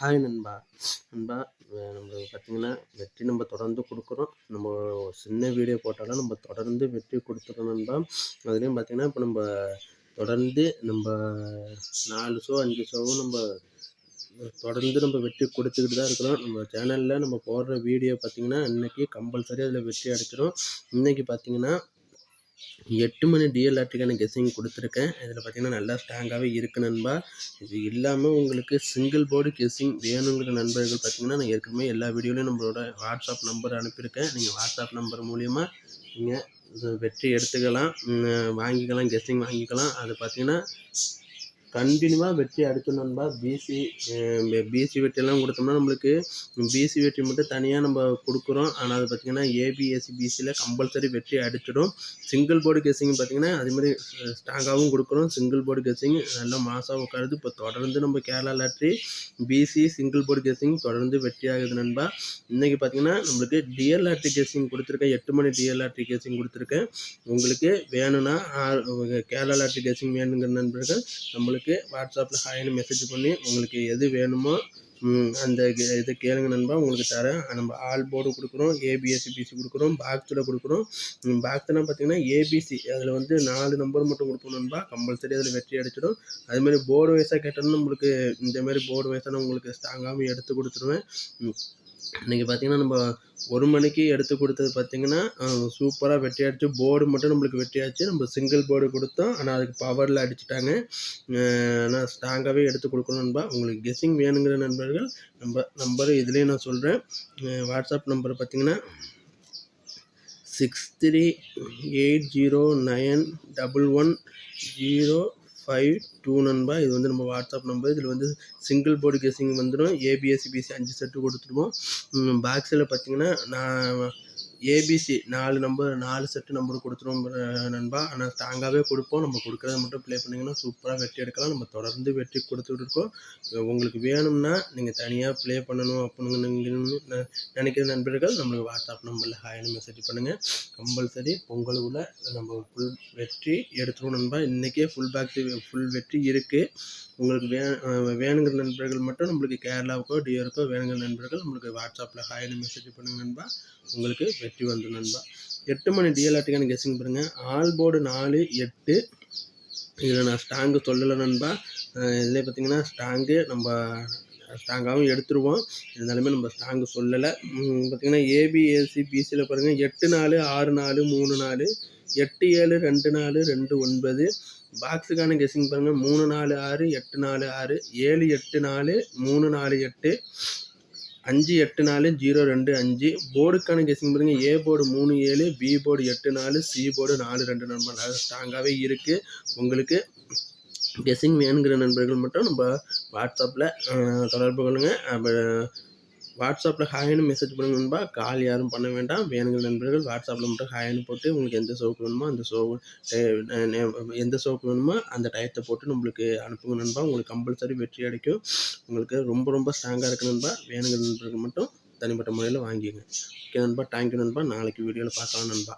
Hi நண்பா. நண்பா நம்ம பார்த்திங்கன்னா வெற்றி நம்ம தொடர்ந்து கொடுக்குறோம். நம்ம சின்ன வீடியோ போட்டாலும் நம்ம தொடர்ந்து வெற்றி கொடுத்துறோம் நண்பா. அதுலேயும் பார்த்திங்கன்னா இப்போ நம்ம தொடர்ந்து நம்ம நாலு ஷோ அஞ்சு ஷோவும் நம்ம தொடர்ந்து நம்ம வெற்றி கொடுத்துக்கிட்டு தான் இருக்கிறோம். நம்ம சேனலில் நம்ம போடுற வீடியோ பார்த்திங்கன்னா இன்றைக்கி கம்பல்சரி அதில் வெற்றி அடிச்சிடும் இன்றைக்கி பார்த்திங்கன்னா எட்டு மணி டிஎல்ஆர்டிக்கான கெஸ்ஸிங் கொடுத்துருக்கேன். இதில் பார்த்தீங்கன்னா நல்லா ஸ்ட்ராங்காகவே இருக்குது நண்பா. இது இல்லாமல் உங்களுக்கு சிங்கிள் போர்டு கெஸ்ஸிங் வேணுங்கிற நண்பர்கள் பார்த்தீங்கன்னா நான் ஏற்கனவே எல்லா வீடியோலையும் நம்மளோட வாட்ஸ்அப் நம்பர் அனுப்பியிருக்கேன். நீங்கள் வாட்ஸ்அப் நம்பர் மூலிமா நீங்கள் வெற்றி எடுத்துக்கலாம். வாங்கிக்கலாம் கெஸ்ஸிங் வாங்கிக்கலாம். அது பார்த்தீங்கன்னா கண்டினியூவாக வெற்றி அடித்தோம் நண்பா. பிசி பிசி வெட்டியெல்லாம் கொடுத்தோம்னா நம்மளுக்கு பிசி வெட்டி மட்டும் தனியாக நம்ம கொடுக்குறோம். ஆனால் அது பார்த்திங்கன்னா ஏபிஎஸ்சி பிசியில் கம்பல்சரி வெற்றி அடிச்சிடும். சிங்கிள் போர்டு கெஸிங் பார்த்திங்கன்னா அதுமாதிரி ஸ்ட்ராங்காகவும் கொடுக்குறோம். சிங்கிள் போர்டு கெஸிங் நல்லா மாசாக உட்காருது இப்போ தொடர்ந்து நம்ம கேரளா லாட்ரி பிசி சிங்கிள் போர்டு கெஸிங் தொடர்ந்து வெற்றி ஆகுது நண்பா. இன்றைக்கி பார்த்திங்கன்னா நம்மளுக்கு டிஎல் லாட்ரி கெஸிங் கொடுத்துருக்கேன். எட்டு மணி டிஎல் லாட்ரி கெஸிங் கொடுத்துருக்கேன். உங்களுக்கு வேணும்னா கேரளா லாட்ரி கெஸிங் வேணுங்கிற நண்பர்கள் நம்மளுக்கு உங்களுக்கு வாட்ஸ்அப்பில் ஹாயின்னு மெசேஜ் பண்ணி உங்களுக்கு எது வேணுமோ அந்த இதை கேளுங்க நண்பா. உங்களுக்கு தரேன். நம்ம ஆல் போர்டு கொடுக்குறோம். ஏபிஎஸ்சி பிசி கொடுக்குறோம். பாக்ஸில் கொடுக்குறோம். பாக்ஸ்லாம் பார்த்தீங்கன்னா ஏபிசி அதில் வந்து நாலு நம்பர் மட்டும் கொடுப்போம் நண்பா. கம்பல்சரி அதில் வெற்றி அடிச்சிடும். அதுமாதிரி போர்டு வைஸாக கேட்டோம்னா உங்களுக்கு இந்தமாரி போர்டு வைஸாக உங்களுக்கு ஸ்ட்ராங்காகவும் எடுத்து கொடுத்துருவேன். இன்றைக்கி பார்த்திங்கன்னா நம்ம ஒரு மணிக்கு எடுத்து கொடுத்தது பார்த்திங்கன்னா சூப்பராக வெட்டி அடிச்சு போர்டு மட்டும் நம்மளுக்கு வெட்டி ஆச்சு நம்ம சிங்கிள் போர்டு கொடுத்தோம். ஆனால் அதுக்கு பவரில் அடிச்சுட்டாங்க. ஆனால் ஸ்ட்ராங்காகவே எடுத்து கொடுக்கணும் நண்பா. உங்களுக்கு கெஸ்ஸிங் வேணுங்கிற நண்பர்கள் நம்ம நம்பர் இதுலேயும் நான் சொல்கிறேன் வாட்ஸ்அப் நம்பர் பார்த்திங்கன்னா six three eight zero nine double one zero five two நண்பா இது வந்து நம்ம வாட்ஸ்அப் நம்பர் இதில் வந்து சிங்கிள் போர்டு கேசிங் வந்துடும் ஏபிஎஸ்சிபிசி அஞ்சு செட்டு கொடுத்துருவோம். பாக்ஸில் பார்த்தீங்கன்னா நான் ஏபிசி நாலு நம்பர் நாலு செட்டு நம்பர் கொடுத்துருவோம் நண்பா. ஆனால் ஸ்ட்ராங்காகவே கொடுப்போம். நம்ம கொடுக்குறத மட்டும் ப்ளே பண்ணிங்கன்னா சூப்பராக வெட்டி எடுக்கலாம். நம்ம தொடர்ந்து வெற்றி கொடுத்துட்டு இருக்கோம். உங்களுக்கு வேணும்னா நீங்கள் தனியாக ப்ளே பண்ணணும் அப்படின்னு நினைக்கிற நண்பர்கள் நம்மளுக்கு வாட்ஸ்அப் நம்பரில் ஹாய்னு மெசேஜ் பண்ணுங்கள் கம்பல்சரி பொங்கலுக்குள்ள நம்ம ஃபுல் வெற்றி எடுத்துருவோம் நண்பா. இன்றைக்கே ஃபுல் பேக் ஃபுல் வெற்றி இருக்குது உங்களுக்கு வே வேணுங்கிற நண்பர்கள் மட்டும் நம்மளுக்கு கேரளாவுக்கோ டியருக்கோ வேணுங்கிற நண்பர்கள் நம்மளுக்கு வாட்ஸ்அப்பில் ஹாய்னு மெசேஜ் பண்ணுங்கள் நண்பா. உங்களுக்கு வெற்றி வந்து நண்பா. எட்டு மணி டிஎல்ஆர்டிக்கான கெஸ்ஸிங் பாருங்கள் ஆல் போர்டு நாலு எட்டு. இதில் நான் ஸ்ட்ராங்கு சொல்லலை நண்பா. இதில் பார்த்தீங்கன்னா ஸ்ட்ராங்கு நம்ம ஸ்ட்ராங்காகவும் எடுத்துருவோம். இருந்தாலுமே நம்ம ஸ்ட்ராங்கு சொல்லலை. பார்த்திங்கன்னா ஏபிஎஸ்சி பிசியில் பாருங்கள் எட்டு நாலு ஆறு நாலு மூணு நாலு. எட்டு ஏழு ரெண்டு நாலு ரெண்டு ஒன்பது. பாக்ஸுக்கான கெஸ்ஸிங் பாருங்கள் மூணு நாலு ஆறு எட்டு நாலு ஆறு. ஏழு எட்டு நாலு மூணு நாலு எட்டு. அஞ்சு எட்டு நாலு ஜீரோ ரெண்டு அஞ்சு. போர்டுக்கான கெஸிங் பாருங்கள் ஏ போர்டு மூணு ஏழு பி போர்டு எட்டு நாலு சி போர்டு நாலு ரெண்டு நண்பர்கள். ஸ்ட்ராங்காகவே இருக்குது உங்களுக்கு கெஸிங் வேணுங்கிற நண்பர்கள் மட்டும் நம்ம வாட்ஸ்அப்பில் தொடர்பு கொள்ளுங்கள் வாட்ஸ்அப்பில் ஹாய்னு மெசேஜ் பண்ணுங்க நண்பா. கால் யாரும் பண்ண வேண்டாம். வேணுங்கிற நண்பர்கள் வாட்ஸ்அப்பில் மட்டும் ஹாய்னு போட்டு உங்களுக்கு எந்த ஷோக்கு வேணுமோ அந்த ஷோ எந்த ஷோக்கு வேணுமோ அந்த டயத்தை போட்டு நம்மளுக்கு அனுப்புங்க நண்பா. உங்களுக்கு கம்பல்சரி வெற்றி அடைக்கும். உங்களுக்கு ரொம்ப ரொம்ப ஸ்ட்ராங்காக இருக்குது நண்பா. வேணுங்கிற நண்பர்கள் மட்டும் தனிப்பட்ட முறையில் வாங்கிங்க ஓகே நண்பா. தேங்க்யூ நண்பா. நாளைக்கு வீடியோவில் பார்க்கலாம் நண்பா.